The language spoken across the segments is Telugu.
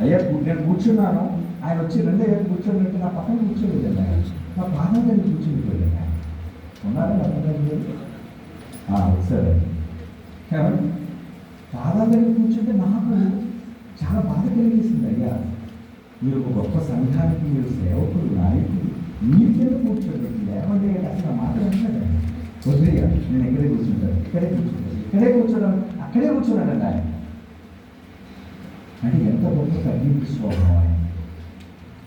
అయ్యా నేను కూర్చున్నాను. ఆయన వచ్చి రెండే కూర్చోబెట్టి నా పక్కన కూర్చోలేదండి ఆయన నా పాదం నేను కూర్చోబెట్టాడు ఆయన ఉన్నారా నా పక్కన మీరు? దగ్గర కూర్చుంటే నాకు చాలా బాధ కలిగేసింది అయ్యా. మీరు ఒక గొప్ప సంఘానికి మీరు సేవకులు నాయకులు మీ కింద కూర్చోబెట్టి లేవండి అసలు ఆ మాట నేను ఇక్కడే కూర్చుంటాను. ఇక్కడే కూర్చుంటాను. ఇక్కడే కూర్చోడం అక్కడే కూర్చున్నాడండి ఆయన అంటే తగ్గింపు ఆయన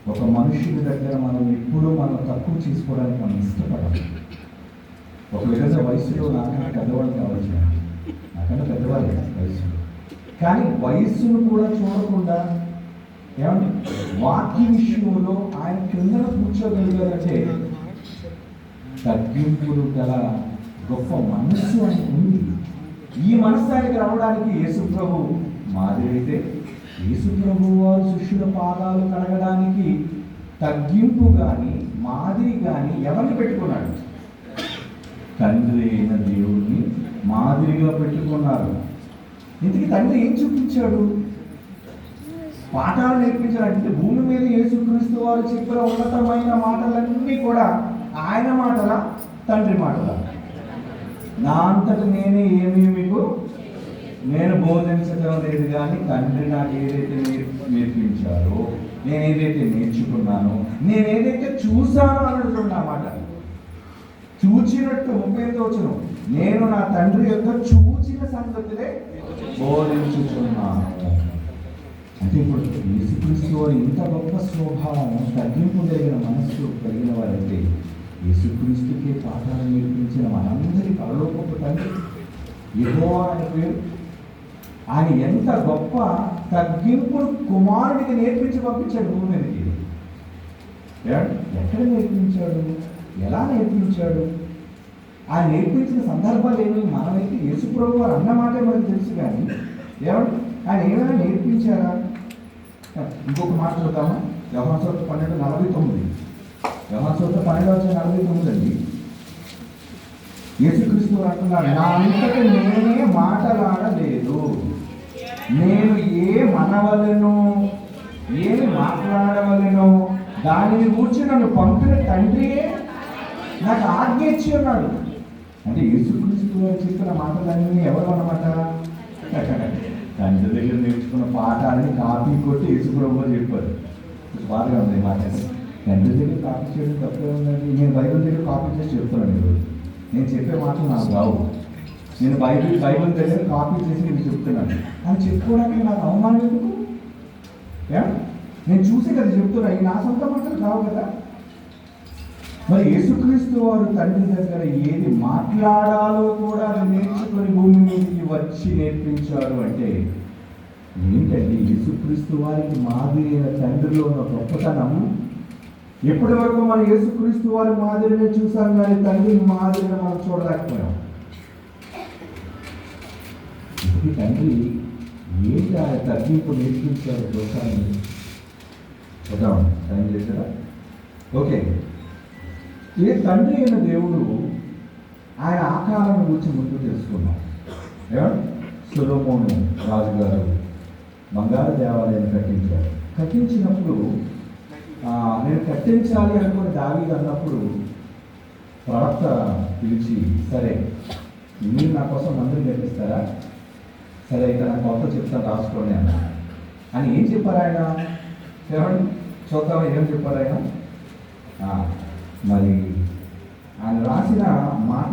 ఒక మనుషుడి దగ్గర మనం ఎప్పుడూ మనం తక్కువ చేసుకోవడానికి మనం ఇష్టపడాలి ఒక విధంగా వయసులో నాకన్నా పెద్దవాళ్ళు కావచ్చు నాకన్నా పెద్దవాళ్ళు వయసులో. కానీ వయస్సును కూడా చూడకుండా ఏమంటే వాక్య విషయంలో ఆయన కింద కూర్చోగలిగారంటే తగ్గింపులు గల గొప్ప మనస్సు అని ఉంది. ఈ మనస్సు ఆయనకి రావడానికి యేసు ప్రభు మాదిరి అయితే యేసు ప్రభు వారు శిష్యుల పాదాలు కడగడానికి తగ్గింపు కానీ మాదిరి కానీ ఎవరిని పెట్టుకున్నాడు? తండ్రి అయిన దేవుడిని మాదిరిగా పెట్టుకున్నారు. ఇంతకీ తండ్రి ఏం చూపించాడు? పాఠాలు నేర్పించాలంటే భూమి మీద యేసుక్రీస్తు వారు చెప్పిన ఉన్నతమైన మాటలన్నీ కూడా ఆయన మాటల తండ్రి మాటల? నా అంతట నేనే ఏమీ నేను బోధించడం లేదు కానీ తండ్రి నాకు ఏదైతే నేర్పించారో నేను ఏదైతే నేర్చుకున్నానో నేను ఏదైతే చూశానో అన్నట్టు నా మాట. చూచినట్టు ముప్పై వచ్చును నేను నా తండ్రి యొక్క చూచిన సంగతులే బోధించుచున్నాను. అంటే ఇప్పుడు యేసుక్రీస్తు ఇంత గొప్ప స్వభావం తగ్గింపు కలిగిన మనస్సు కలిగిన వారైతే యేసుక్రీస్తుకే పాఠాలు నేర్పించిన మనందరి పరలోకపు తండ్రి. యెహోవా అని పేరు ఆయన ఎంత గొప్ప తగ్గింపును కుమారుడికి నేర్పించి పంపించాడు భూమి మీదకి ఎక్కడ నేర్పించాడు? ఎలా నేర్పించాడు? ఆ నేర్పించిన సందర్భాలు ఏమి మనమైతే యేసుప్రభు వారు అన్నమాటే మనకు తెలుసు కానీ ఏమండి? ఆయన ఏమైనా నేర్పించారా? ఇంకొక మాట చూద్దామా? వ్యవహార పన్నెండు నలభై తొమ్మిది. వ్యవహార పన్నెండు వచ్చిన నలభై తొమ్మిది అండి. యేసుక్రీస్తు అంటున్నారు నా అంతటి నేనే మాటలాడలేదు. అనవలను ఏమి మాట్లాడవలను? దానిని కూర్చి నన్ను పంపిన తండ్రియే నాకు ఆజ్ఞ ఇచ్చి ఉన్నాడు. అంటే యేసుక్రీస్తు చెప్పిన మాటలన్నీ ఎవరు అన్నమాట తండ్రి దగ్గర నేర్చుకున్న పాఠాలని కాపీ కొట్టి యేసుప్రభు చెప్పారు. బాధగా ఉంది మాట తండ్రి దగ్గర కాపీ చేయడం తప్పే ఉందండి. నేను బైబిల్ దగ్గర కాపీ చేసి చెప్తున్నాను ఈరోజు నేను చెప్పే మాటలు నాకు రావు. నేను బైబిల్ బైబిల్ దగ్గర కాపీ చేసి నేను చెప్తున్నాను. అని చెప్పుకోవడానికి నాకు అవమానం ఎందుకు? నేను చూసి కదా చెప్తున్నా. ఈ నా సొంత మాటలు కావు కదా? మరి యేసుక్రీస్తు వారు తండ్రి దగ్గర ఏది మాట్లాడాలో కూడా నేర్చుకొని భూమి మీదకి వచ్చి నేర్పించారు అంటే ఏంటండి యేసుక్రీస్తు వారికి మాదిరి తండ్రిలో ఉన్న గొప్పతనం? ఎప్పటి వరకు మన యేసుక్రీస్తు వారి మాదిరినే చూసాం కానీ తండ్రి మాదిరిని మనం చూడలేకపోయాం? మీ తండ్రి ఏంటి ఆ తగ్గింపు నేర్పించారు చూసాను చూద్దాం టైం చేశారా ఓకే. ఏ తండ్రి అయిన దేవుడు ఆయన ఆకారం గురించి ముందు తెలుసుకున్నాం. ఏమండి సులోమోను రాజుగారు బంగారు దేవాలయాన్ని కట్టించారు. కట్టించినప్పుడు నేను కట్టించాలి అనుకుని దావీదు అన్నప్పుడు ప్రవక్త పిలిచి సరే మీరు నా కోసం మందులు నేర్పిస్తారా? సరే అయితే నాకు కొత్త చెప్తాను రాసుకోండి అన్న. అని ఏం చెప్పారు ఆయన? ఏమండి చూద్దాం ఏం చెప్పారు ఆయన? మరి ఆయన రాసిన మాట